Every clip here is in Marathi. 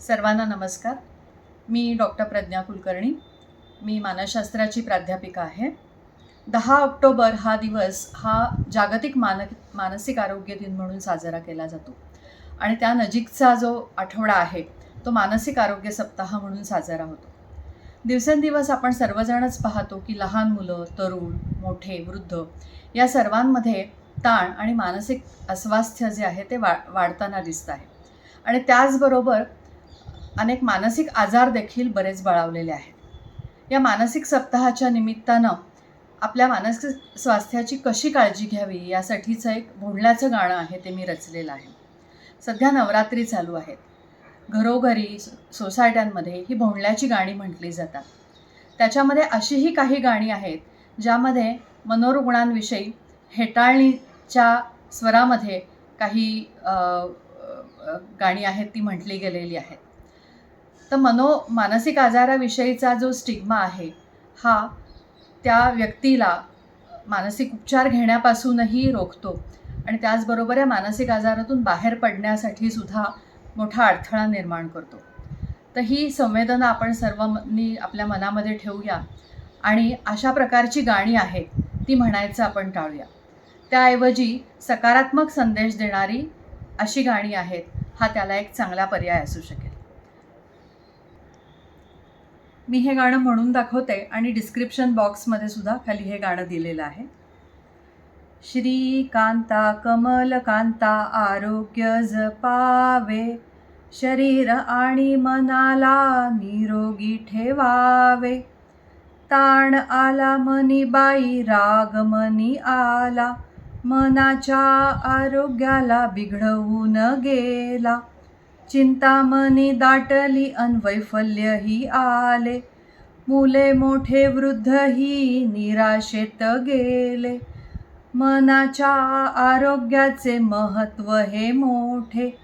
सर्वांना नमस्कार. मी डॉक्टर प्रज्ञा कुलकर्णी. मी मानसशास्त्राची प्राध्यापिका आहे. दहा ऑक्टोबर हा दिवस हा जागतिक मान मानसिक आरोग्य दिन म्हणून साजरा केला जातो. आणि त्या नजीकचा जो आठवडा आहे तो मानसिक आरोग्य सप्ताह म्हणून साजरा होतो. दिवसेंदिवस आपण सर्वजणच पाहतो की लहान मुलं तरुण मोठे वृद्ध या सर्वांमध्ये ताण आणि मानसिक अस्वास्थ्य जे आहे ते वा वाढताना दिसत आहे. आणि त्याचबरोबर अनेक मानसिक आजार देखील बरेच बळावलेले आहेत. या मानसिक सप्ताहाच्या निमित्तानं आपल्या मानसिक स्वास्थ्याची कशी काळजी घ्यावी यासाठीचं एक भोंडल्याचं गाणं आहे ते मी रचलेलं आहे. सध्या नवरात्री चालू आहेत. घरोघरी सोसायट्यांमध्ये ही भोंडल्याची गाणी म्हटली जातात. त्याच्यामध्ये अशीही काही गाणी आहेत ज्यामध्ये मनोरुग्णांविषयी हेटाळणीच्या स्वरामध्ये काही गाणी आहेत ती म्हटली गेलेली आहेत. तर मनो मानसिक आजाराविषयीचा जो स्टिग्मा आहे हा त्या व्यक्तीला मानसिक उपचार घेण्यापासूनही रोखतो. आणि त्याचबरोबर या मानसिक आजारातून बाहेर पडण्यासाठी सुद्धा मोठा अडथळा निर्माण करतो. तर ही संवेदना आपण सर्वांनी आपल्या मनामध्ये ठेवूया. आणि अशा प्रकारची गाणी आहेत ती म्हणायचं आपण टाळूया. त्याऐवजी सकारात्मक संदेश देणारी अशी गाणी आहेत हा त्याला एक चांगला पर्याय असू शकेल. मी हे गाणं म्हणून दाखवते आणि डिस्क्रिप्शन बॉक्समध्ये सुद्धा खाली हे गाणं दिलेलं आहे. श्रीकांता कमलकांता आरोग्य जपावे. शरीर आणि मनाला निरोगी ठेवावे. ताण आला मनी बाई राग मनी आला. मनाच्या आरोग्याला बिघडवून गेला. चिंतामणी दाटली अनवैफल्यही आले. मुले मोठे वृद्धही निराशेत गेले. मनाच्या आरोग्याचे महत्त्व हे मोठे.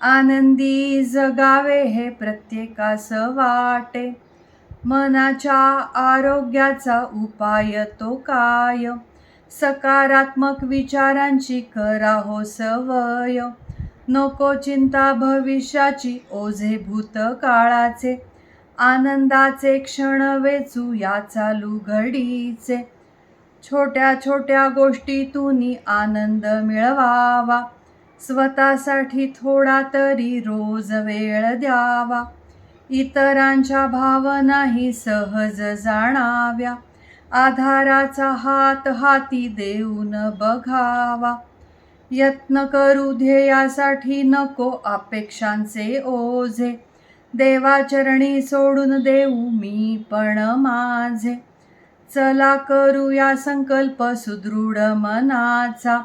आनंदी जगावे हे प्रत्येकास वाटे. मनाच्या आरोग्याचा उपाय तो काय? सकारात्मक विचारांची करा हो सवय. नको चिंता भविष्याची ओझे भूतकाळाचे आनंदाचे क्षण वेचू या चालू घडीचे. छोट्या छोट्या गोष्टीतून आनंद मिळवावा. स्वतःसाठी थोडा तरी रोज वेळ द्यावा. इतरांच्या भावनाही सहज जाणाव्या. आधाराचा हात हाती देऊन बघावा. यत्न करू ध्येयासाठी नको अपेक्षांचे ओझे. देवाचरणी सोडून देऊ मी पण माझे. चला करूया संकल्प सुदृढ मनाचा.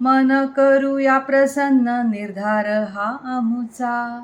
मन करूया प्रसन्न निर्धार हा आमुचा.